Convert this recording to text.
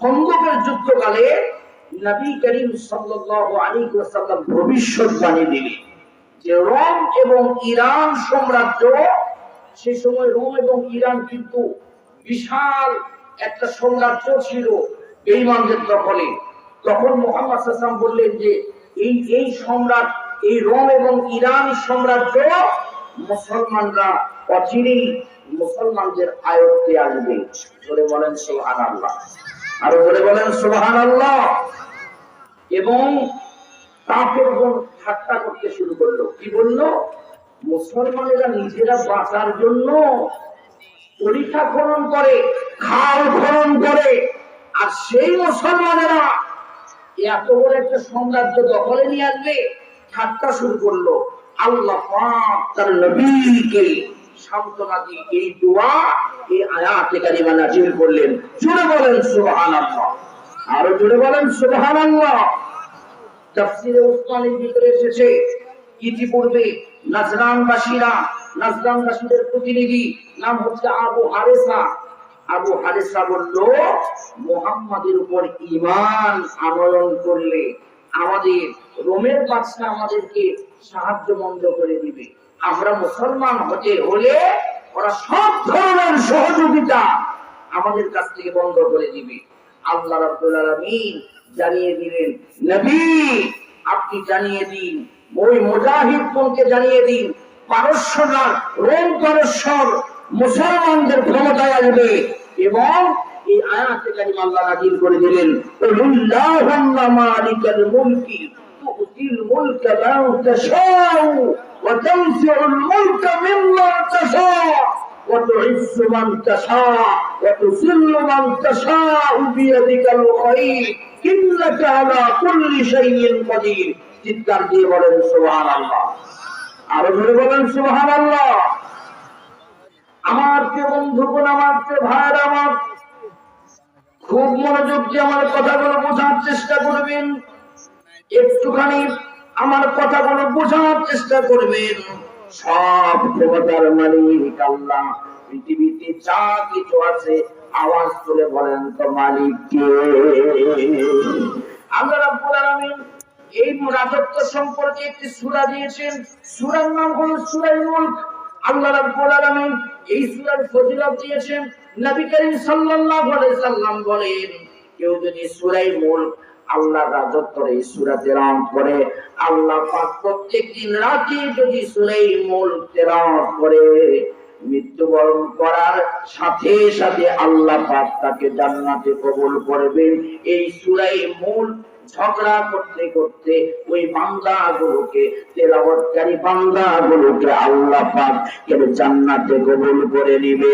খন্দকের যুদ্ধকালে নবী করিম সাল্লাল্লাহু আলাইহি ওয়াসাল্লাম ভবিষ্যৎবাণী দিলেন যে রোম এবং ইরান সাম্রাজ্য, সে সময় রোম এবং ইরান কিন্তু বিশাল একটা সাম্রাজ্য ছিল বেঈমানদের দখলে। তখন মোহাম্মদ সাল্লাম বললেন যে এই এই সম্রাট, এই রোম এবং ইরান সাম্রাজ্য মুসলমানরা অচিরেই মুসলমানদের আয়ত্তে আসবে। বলে বলেন সোহান আল্লাহ আরও বলে বলেন সোহান আল্লাহ এবং যখন ঠাট্টা করতে শুরু করল, কি বলল? মুসলমানেরা নিজেরা বাঁচার জন্য পরীক্ষা খনন করে, খাল খনন করে। আর সেই মুসলমানেরা এত বড় একটা সাম্রাজ্য দখলে নিয়ে আসবে, ঠাট্টা শুরু করল। আল্লাহ তার নবীকে সান্ত্বনা এই দোয়া, এই করলেন। জুড়ে বলেন আরও জুড়ে বলেন ভিতরে এসেছে, ইতিপূর্বে প্রতিনিধি, নাম হচ্ছে আবু হারেসা। আবু হারেসা বলল, মোহাম্মদের উপর ইমান আনয়ন করলে আমাদের রোমের বাদশা আমাদেরকে সাহায্য বন্ধ করে আমরা মুসলমান হতে হলে ওরা সব ধরনের সহযোগিতা আমাদের কাছ থেকে বন্ধ করে দিবে। আল্লাহ রাব্বুল আলামিন জানিয়ে দিলেন, নবী, আপনি জানিয়ে দিন, ওই মুজাহিদ কোনকে জানিয়ে দিন, পারস্যরা, রোম পারস্যর মুসলমানদের ক্ষমতায় আসবে। এবং এই আয়াতে কারিমা আল্লাহ নাযিল করে দিলেন মালিকাল মুলকি। তু'তিল মুলকা মান তাশাউ ওয়া তানজি'ুল মুলকা মিম্মান তাশাউ وتعز من تشاء وتذل من تشاء بيدك الخير إنك على كل شيء قدير চিৎকার দিয়ে বলেন সুবহান আল্লাহ আরো ধরে বলেন সুবহান আল্লাহ আমার যে বন্ধুগণ আমার যে ভাইয়ের আমার খুব মনোযোগ দিয়ে আমার কথাগুলো বোঝার চেষ্টা করবেন একটুখানি আমার কথাগুলো বোঝার চেষ্টা করবেন। সব ক্ষমতার মালিক আল্লাহ। পৃথিবীতে যা কিছু আছে, আওয়াজ তুলে বলেন তো মালিক কে এই রাজত্ব সম্পর্কে একটি দিয়েছেন। নাম আল্লাহ রাব্বুল আলামিন এই ফজিলত দিয়েছেন। নবী করিম সাল্লাল্লাহু আলাইহি সাল্লাম বলেন, কেউ যদি সূরায়ে মুলক আল্লাহ রাজত্বের সূরা তেলাওয়াত করে। আল্লাহ পাক প্রত্যেকদিন রাতে যদি সূরায়ে মুলক তেলাওয়াত করে, মৃত্যুবরণ করার সাথে সাথে আল্লাহ পাক তাকে জান্নাতে কবুল করবেন। এই সূরায়ে মুলক ঝগড়া করতে করতে ওই বান্দা গুলোকে তেলাওয়াতকারী বান্দা গুলোকে আল্লাহ পাক জান্নাতে কবুল করে নিবে?